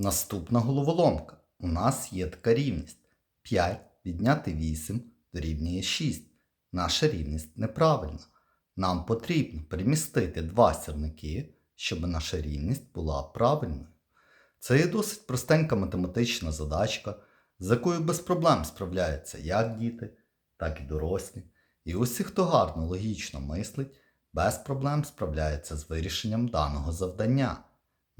Наступна головоломка. У нас є така рівність. 5 відняти 8 дорівнює 6. Наша рівність неправильна. Нам потрібно перемістити два сірники, щоб наша рівність була правильною. Це є досить простенька математична задачка, з якою без проблем справляються як діти, так і дорослі. І усі, хто гарно логічно мислить, без проблем справляється з вирішенням даного завдання.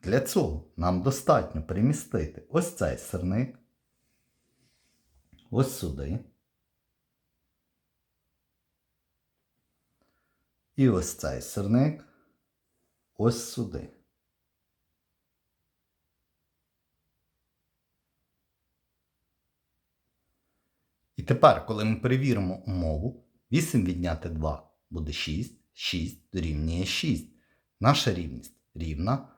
Для цього нам достатньо перемістити ось цей сирник, ось сюди. І ось цей сирник ось сюди. І тепер, коли ми перевіримо умову, 8 відняти 2 буде 6, 6 дорівнює 6. Наша рівність рівна,